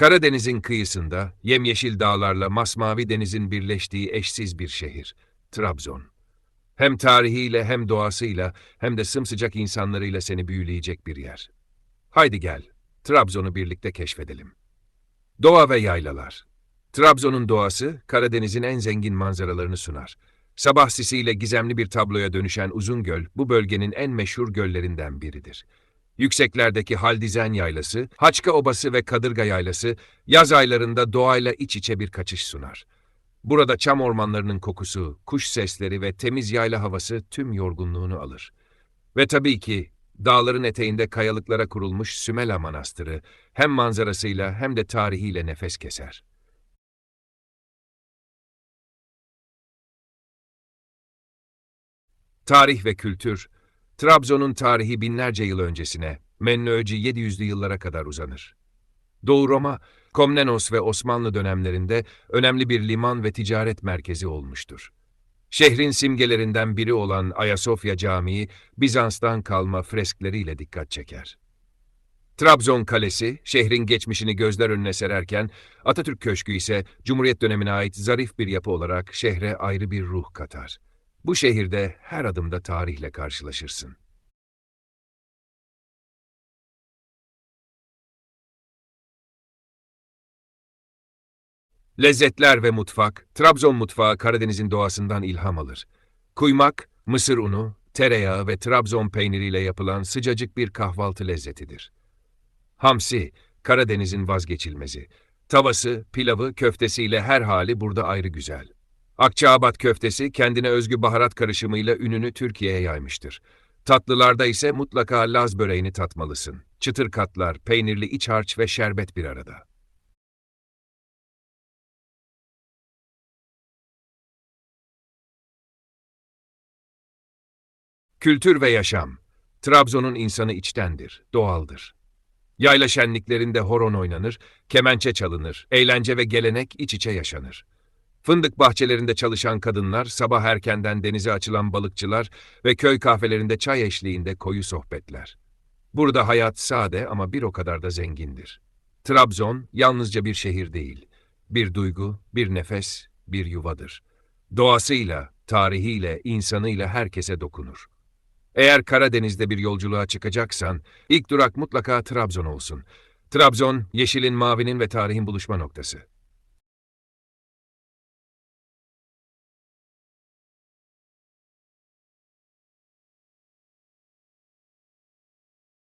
Karadeniz'in kıyısında yemyeşil dağlarla masmavi denizin birleştiği eşsiz bir şehir, Trabzon. Hem tarihiyle hem doğasıyla hem de sımsıcak insanlarıyla seni büyüleyecek bir yer. Haydi gel, Trabzon'u birlikte keşfedelim. Doğa ve yaylalar. Trabzon'un doğası Karadeniz'in en zengin manzaralarını sunar. Sabah sisiyle gizemli bir tabloya dönüşen Uzungöl bu bölgenin en meşhur göllerinden biridir. Yükseklerdeki Haldizen Yaylası, Haçka Obası ve Kadırga Yaylası yaz aylarında doğayla iç içe bir kaçış sunar. Burada çam ormanlarının kokusu, kuş sesleri ve temiz yayla havası tüm yorgunluğunu alır. Ve tabii ki dağların eteğinde kayalıklara kurulmuş Sümela Manastırı hem manzarasıyla hem de tarihiyle nefes keser. Tarih ve kültür, Trabzon'un tarihi binlerce yıl öncesine, Menlöci 700'lü yıllara kadar uzanır. Doğu Roma, Komnenos ve Osmanlı dönemlerinde önemli bir liman ve ticaret merkezi olmuştur. Şehrin simgelerinden biri olan Ayasofya Camii, Bizans'tan kalma freskleriyle dikkat çeker. Trabzon Kalesi, şehrin geçmişini gözler önüne sererken, Atatürk Köşkü ise Cumhuriyet dönemine ait zarif bir yapı olarak şehre ayrı bir ruh katar. Bu şehirde her adımda tarihle karşılaşırsın. Lezzetler ve mutfak, Trabzon mutfağı Karadeniz'in doğasından ilham alır. Kuymak, mısır unu, tereyağı ve Trabzon peyniriyle yapılan sıcacık bir kahvaltı lezzetidir. Hamsi, Karadeniz'in vazgeçilmezi. Tavası, pilavı, köftesiyle her hali burada ayrı güzel. Akçaabat köftesi kendine özgü baharat karışımıyla ününü Türkiye'ye yaymıştır. Tatlılarda ise mutlaka Laz böreğini tatmalısın. Çıtır katlar, peynirli iç harç ve şerbet bir arada. Kültür ve yaşam. Trabzon'un insanı içtendir, doğaldır. Yayla şenliklerinde horon oynanır, kemençe çalınır, eğlence ve gelenek iç içe yaşanır. Fındık bahçelerinde çalışan kadınlar, sabah erkenden denize açılan balıkçılar ve köy kahvelerinde çay eşliğinde koyu sohbetler. Burada hayat sade ama bir o kadar da zengindir. Trabzon yalnızca bir şehir değil, bir duygu, bir nefes, bir yuvadır. Doğasıyla, tarihiyle, insanıyla herkese dokunur. Eğer Karadeniz'de bir yolculuğa çıkacaksan, ilk durak mutlaka Trabzon olsun. Trabzon, yeşilin, mavinin ve tarihin buluşma noktası.